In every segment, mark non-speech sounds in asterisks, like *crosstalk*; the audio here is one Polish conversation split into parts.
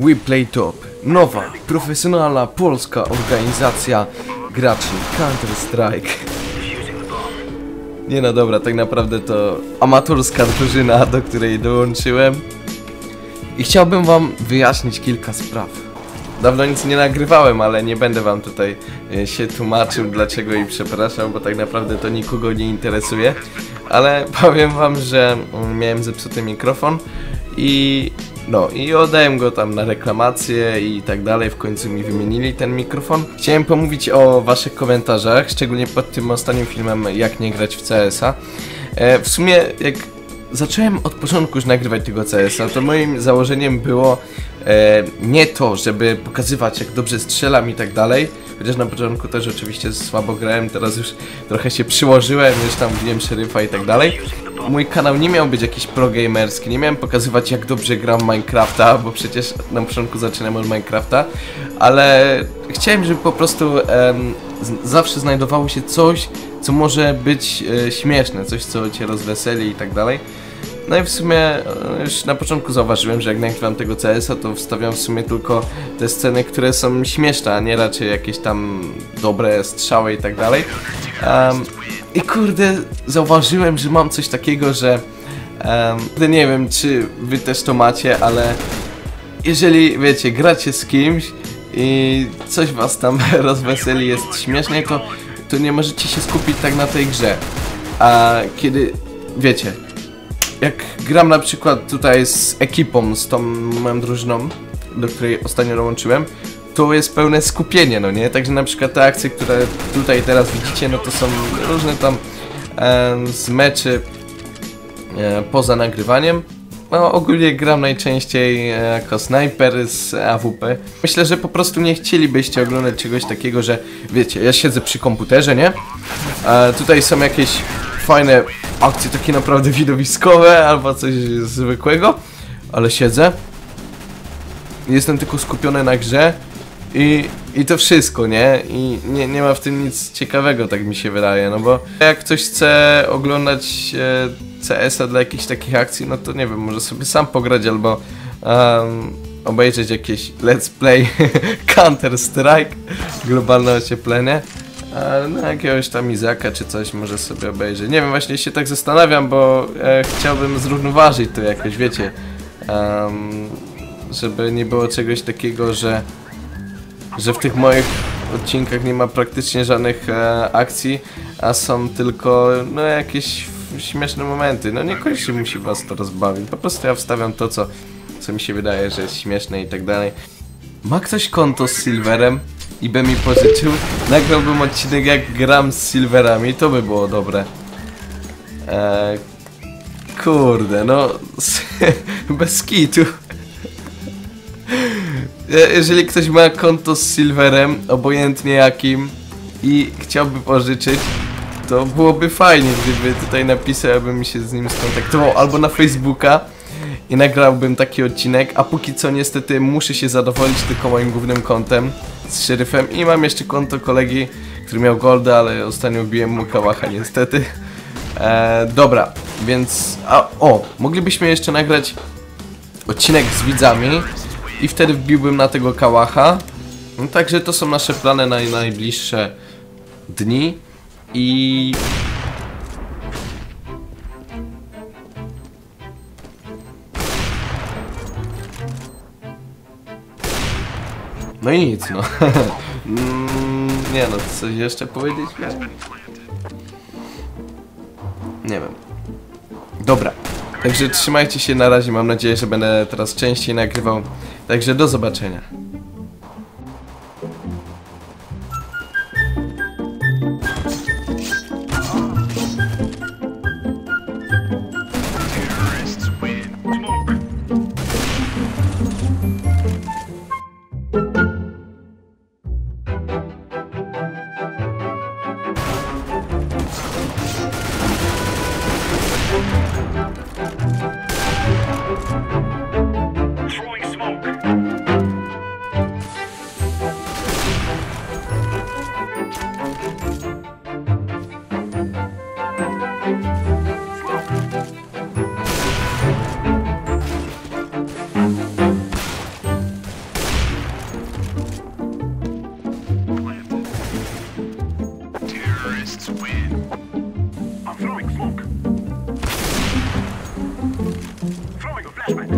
We Play Top. Nowa, profesjonalna polska organizacja graczy Counter-Strike. Nie no dobra, tak naprawdę to amatorska drużyna, do której dołączyłem. I chciałbym wam wyjaśnić kilka spraw. Dawno nic nie nagrywałem, ale nie będę wam tutaj e, się tłumaczył dlaczego i przepraszał, bo tak naprawdę to nikogo nie interesuje. Ale powiem wam, że mm, miałem zepsuty mikrofon i no i oddałem go tam na reklamację i tak dalej, w końcu mi wymienili ten mikrofon. Chciałem pomówić o waszych komentarzach, szczególnie pod tym ostatnim filmem jak nie grać w CS-a. E, w sumie jak zacząłem od początku już nagrywać tego CS-a, to moim założeniem było e, nie to, żeby pokazywać jak dobrze strzelam i tak dalej, chociaż na początku też oczywiście słabo grałem, teraz już trochę się przyłożyłem, już tam wiem szeryfa i tak dalej. Mój kanał nie miał być jakiś progamerski, nie miałem pokazywać jak dobrze gram Minecrafta, bo przecież na początku zaczynałem od Minecrafta, ale chciałem, żeby po prostu em, zawsze znajdowało się coś, co może być e, śmieszne, coś co cię rozweseli i tak dalej. No i w sumie e, już na początku zauważyłem, że jak nagrywam tego CS-a, to wstawiam w sumie tylko te sceny, które są śmieszne, a nie raczej jakieś tam dobre strzały i tak dalej. Em, I kurde, zauważyłem, że mam coś takiego, że um, nie wiem, czy wy też to macie, ale jeżeli, wiecie, gracie z kimś i coś was tam *laughs* rozweseli, jest śmieszne, to, to nie możecie się skupić tak na tej grze. A kiedy, wiecie, jak gram na przykład tutaj z ekipą, z tą moją drużyną, do której ostatnio dołączyłem, to jest pełne skupienie, no nie? Także na przykład te akcje, które tutaj teraz widzicie, no to są różne tam em, z meczy e, poza nagrywaniem. No, ogólnie gram najczęściej e, jako snajper z AWP. Myślę, że po prostu nie chcielibyście oglądać czegoś takiego, że wiecie, ja siedzę przy komputerze, nie? A tutaj są jakieś fajne akcje takie naprawdę widowiskowe albo coś zwykłego, ale siedzę. Jestem tylko skupiony na grze i, i to wszystko, nie? I nie, nie ma w tym nic ciekawego, tak mi się wydaje, no bo jak ktoś chce oglądać e, CS-a dla jakichś takich akcji, no to nie wiem, może sobie sam pograć albo em, obejrzeć jakieś let's play *laughs* Counter Strike, globalne ocieplenie. A na jakiegoś tam Izaka czy coś może sobie obejrzeć. Nie wiem, właśnie się tak zastanawiam, bo e, chciałbym zrównoważyć to jakoś, wiecie. em, żeby nie było czegoś takiego, że że w tych moich odcinkach nie ma praktycznie żadnych e, akcji, a są tylko no jakieś śmieszne momenty. No niekoniecznie musi was to rozbawić. Po prostu ja wstawiam to, co, co mi się wydaje, że jest śmieszne i tak dalej. Ma ktoś konto z Silverem i by mi pożyczył? Nagrałbym odcinek jak gram z Silverami, to by było dobre. Eee, kurde, no *laughs* bez kitu. Je- Jeżeli ktoś ma konto z Silverem, obojętnie jakim, i chciałby pożyczyć, to byłoby fajnie, gdyby tutaj napisał, abym się z nim skontaktował, albo na Facebooka i nagrałbym taki odcinek, a póki co niestety muszę się zadowolić tylko moim głównym kontem z szeryfem i mam jeszcze konto kolegi, który miał golda, ale ostatnio wbiłem mu kałacha niestety. E, dobra, więc... A, o, moglibyśmy jeszcze nagrać odcinek z widzami i wtedy wbiłbym na tego kałacha. No, także to są nasze plany na najbliższe dni i No i nic, no. *laughs* Mm, nie no, coś jeszcze powiedzieć? Nie wiem. Dobra. Także trzymajcie się na razie, mam nadzieję, że będę teraz częściej nagrywał. Także do zobaczenia. That's. I'm throwing smoke. Throwing a flashbang.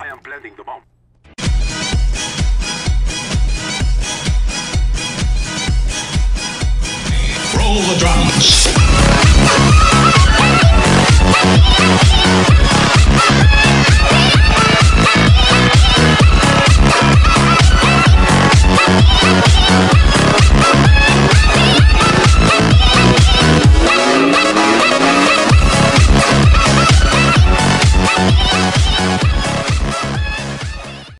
I am planting the bomb. Shh.